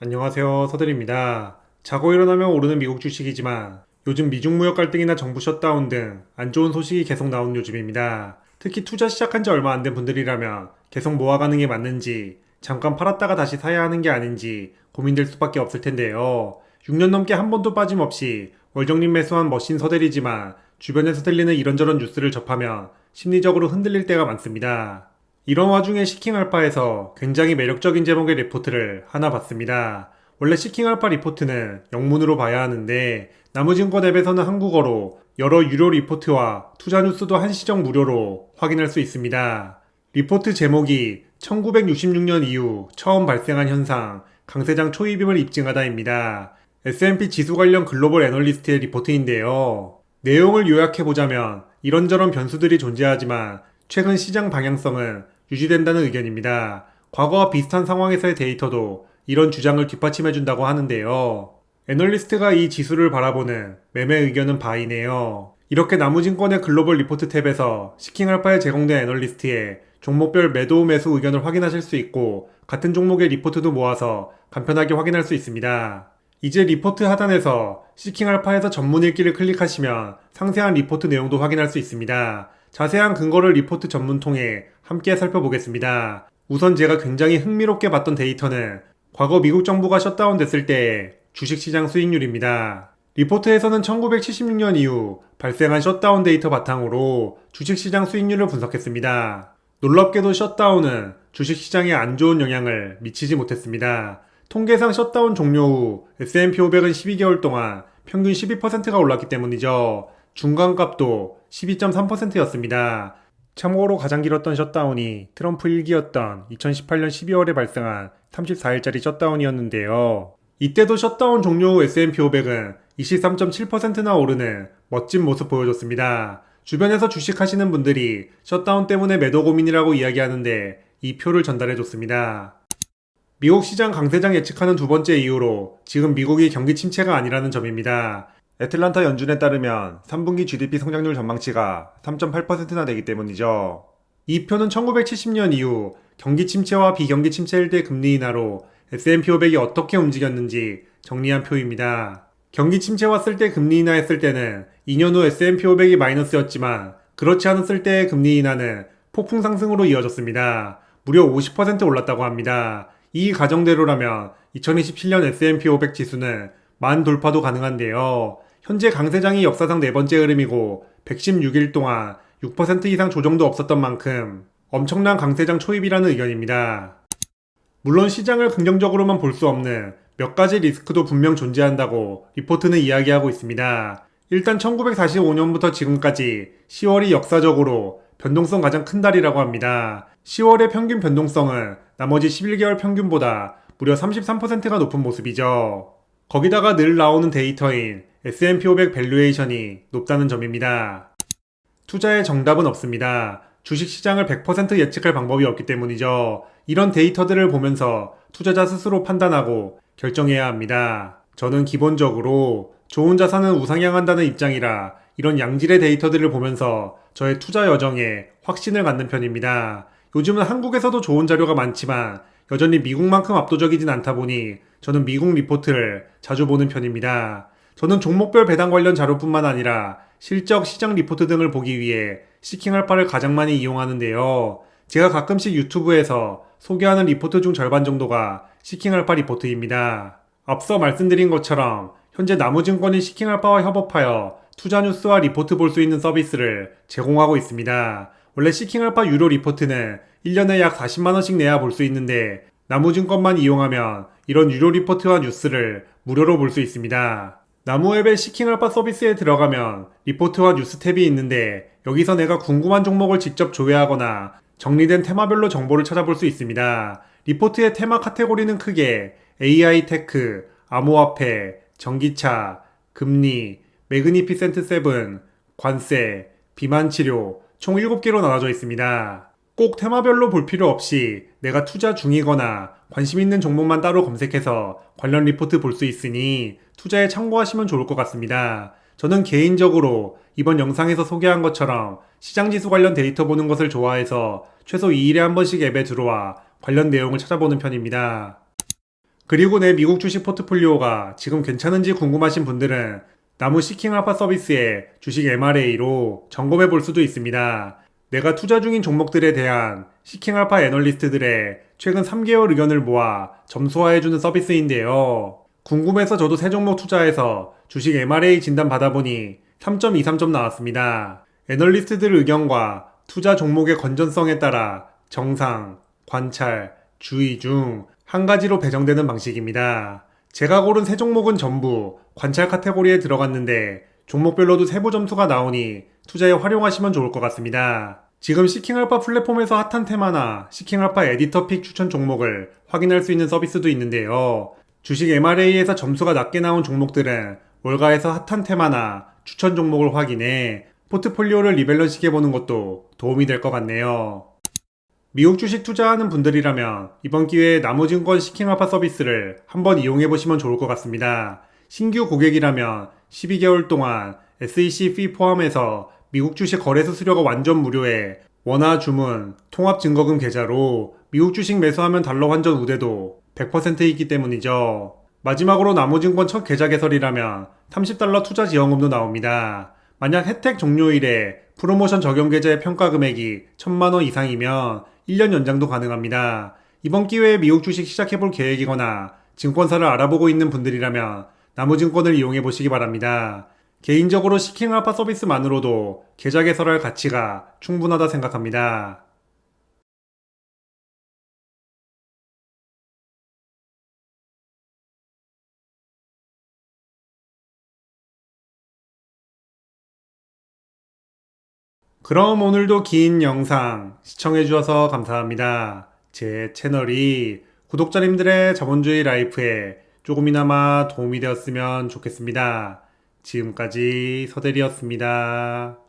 안녕하세요. 서들입니다. 자고 일어나면 오르는 미국 주식이지만 요즘 미중 무역 갈등이나 정부 셧다운 등 안 좋은 소식이 계속 나오는 요즘입니다. 특히 투자 시작한 지 얼마 안 된 분들이라면 계속 모아가는 게 맞는지 잠깐 팔았다가 다시 사야 하는 게 아닌지 고민될 수밖에 없을 텐데요. 6년 넘게 한 번도 빠짐없이 월정립 매수한 머신 서들이지만 주변에서 들리는 이런저런 뉴스를 접하면 심리적으로 흔들릴 때가 많습니다. 이런 와중에 시킹 알파에서 굉장히 매력적인 제목의 리포트를 하나 봤습니다. 원래 시킹 알파 리포트는 영문으로 봐야 하는데 나무증권 앱에서는 한국어로 여러 유료 리포트와 투자 뉴스도 한시적 무료로 확인할 수 있습니다. 리포트 제목이 1966년 이후 처음 발생한 현상, 강세장 초입임을 입증하다입니다. S&P 지수 관련 글로벌 애널리스트의 리포트인데요. 내용을 요약해보자면 이런저런 변수들이 존재하지만 최근 시장 방향성은 유지된다는 의견입니다. 과거와 비슷한 상황에서의 데이터도 이런 주장을 뒷받침해준다고 하는데요. 애널리스트가 이 지수를 바라보는 매매 의견은 바이네요. 이렇게 나무증권의 글로벌 리포트 탭에서 시킹 알파에 제공된 애널리스트의 종목별 매도 매수 의견을 확인하실 수 있고 같은 종목의 리포트도 모아서 간편하게 확인할 수 있습니다. 이제 리포트 하단에서 시킹 알파에서 전문 읽기를 클릭하시면 상세한 리포트 내용도 확인할 수 있습니다. 자세한 근거를 리포트 전문 통해 함께 살펴보겠습니다. 우선 제가 굉장히 흥미롭게 봤던 데이터는 과거 미국 정부가 셧다운 됐을 때의 주식시장 수익률입니다. 리포트에서는 1976년 이후 발생한 셧다운 데이터 바탕으로 주식시장 수익률을 분석했습니다. 놀랍게도 셧다운은 주식시장에 안 좋은 영향을 미치지 못했습니다. 통계상 셧다운 종료 후 S&P 500은 12개월 동안 평균 12%가 올랐기 때문이죠. 중간값도 12.3%였습니다. 참고로 가장 길었던 셧다운이 트럼프 1기였던 2018년 12월에 발생한 34일짜리 셧다운이었는데요. 이때도 셧다운 종료 후 S&P 500은 23.7%나 오르는 멋진 모습 보여줬습니다. 주변에서 주식하시는 분들이 셧다운 때문에 매도 고민이라고 이야기하는데 이 표를 전달해줬습니다. 미국 시장 강세장 예측하는 두 번째 이유로 지금 미국이 경기 침체가 아니라는 점입니다. 애틀란타 연준에 따르면 3분기 GDP 성장률 전망치가 3.8%나 되기 때문이죠. 이 표는 1970년 이후 경기 침체와 비경기 침체일 때 금리 인하로 S&P 500이 어떻게 움직였는지 정리한 표입니다. 경기 침체 왔을 때 금리 인하했을 때는 2년 후 S&P 500이 마이너스였지만 그렇지 않았을 때의 금리 인하는 폭풍 상승으로 이어졌습니다. 무려 50% 올랐다고 합니다. 이 가정대로라면 2027년 S&P 500 지수는 만 돌파도 가능한데요. 현재 강세장이 역사상 네 번째 흐름이고 116일 동안 6% 이상 조정도 없었던 만큼 엄청난 강세장 초입이라는 의견입니다. 물론 시장을 긍정적으로만 볼 수 없는 몇 가지 리스크도 분명 존재한다고 리포트는 이야기하고 있습니다. 일단 1945년부터 지금까지 10월이 역사적으로 변동성 가장 큰 달이라고 합니다. 10월의 평균 변동성은 나머지 11개월 평균보다 무려 33%가 높은 모습이죠. 거기다가 늘 나오는 데이터인 S&P 500 밸류에이션이 높다는 점입니다. 투자의 정답은 없습니다. 주식 시장을 100% 예측할 방법이 없기 때문이죠. 이런 데이터들을 보면서 투자자 스스로 판단하고 결정해야 합니다. 저는 기본적으로 좋은 자산은 우상향한다는 입장이라 이런 양질의 데이터들을 보면서 저의 투자 여정에 확신을 갖는 편입니다. 요즘은 한국에서도 좋은 자료가 많지만 여전히 미국만큼 압도적이진 않다 보니 저는 미국 리포트를 자주 보는 편입니다. 저는 종목별 배당 관련 자료뿐만 아니라 실적 시장 리포트 등을 보기 위해 시킹 알파를 가장 많이 이용하는데요. 제가 가끔씩 유튜브에서 소개하는 리포트 중 절반 정도가 시킹 알파 리포트입니다. 앞서 말씀드린 것처럼 현재 나무증권이 시킹 알파와 협업하여 투자 뉴스와 리포트 볼 수 있는 서비스를 제공하고 있습니다. 원래 시킹 알파 유료 리포트는 1년에 약 40만원씩 내야 볼 수 있는데 나무증권만 이용하면 이런 유료 리포트와 뉴스를 무료로 볼 수 있습니다. 나무앱의 시킹 알파 서비스에 들어가면 리포트와 뉴스 탭이 있는데 여기서 내가 궁금한 종목을 직접 조회하거나 정리된 테마별로 정보를 찾아볼 수 있습니다. 리포트의 테마 카테고리는 크게 AI 테크, 암호화폐, 전기차, 금리, 매그니피센트 세븐, 관세, 비만 치료 총 7개로 나눠져 있습니다. 꼭 테마별로 볼 필요 없이 내가 투자 중이거나 관심 있는 종목만 따로 검색해서 관련 리포트 볼 수 있으니 투자에 참고하시면 좋을 것 같습니다. 저는 개인적으로 이번 영상에서 소개한 것처럼 시장 지수 관련 데이터 보는 것을 좋아해서 최소 2일에 한 번씩 앱에 들어와 관련 내용을 찾아보는 편입니다. 그리고 내 미국 주식 포트폴리오가 지금 괜찮은지 궁금하신 분들은 나무 시킹 알파 서비스의 주식 MRA로 점검해 볼 수도 있습니다. 내가 투자 중인 종목들에 대한 시킹 알파 애널리스트들의 최근 3개월 의견을 모아 점수화해주는 서비스인데요. 궁금해서 저도 새 종목 투자해서 주식 MRA 진단 받아보니 3.23점 나왔습니다. 애널리스트들 의견과 투자 종목의 건전성에 따라 정상, 관찰, 주의 중 한 가지로 배정되는 방식입니다. 제가 고른 세 종목은 전부 관찰 카테고리에 들어갔는데 종목별로도 세부 점수가 나오니 투자에 활용하시면 좋을 것 같습니다. 지금 시킹알파 플랫폼에서 핫한 테마나 시킹알파 에디터 픽 추천 종목을 확인할 수 있는 서비스도 있는데요. 주식 MRA에서 점수가 낮게 나온 종목들은 월가에서 핫한 테마나 추천 종목을 확인해 포트폴리오를 리밸런싱 해보는 것도 도움이 될 것 같네요. 미국 주식 투자하는 분들이라면 이번 기회에 나무증권 시킹알파 서비스를 한번 이용해 보시면 좋을 것 같습니다. 신규 고객이라면 12개월 동안 SEC 피 포함해서 미국 주식 거래 수수료가 완전 무료에 원화 주문, 통합 증거금 계좌로 미국 주식 매수하면 달러 환전 우대도 100%이기 때문이죠. 마지막으로 나무증권 첫 계좌 개설이라면 30달러 투자 지원금도 나옵니다. 만약 혜택 종료일에 프로모션 적용 계좌의 평가 금액이 1000만원 이상이면 1년 연장도 가능합니다. 이번 기회에 미국 주식 시작해볼 계획이거나 증권사를 알아보고 있는 분들이라면 나무증권을 이용해 보시기 바랍니다. 개인적으로 시킹 알파 서비스만으로도 계좌 개설할 가치가 충분하다 생각합니다. 그럼 오늘도 긴 영상 시청해주셔서 감사합니다. 제 채널이 구독자님들의 자본주의 라이프에 조금이나마 도움이 되었으면 좋겠습니다. 지금까지 서대리였습니다.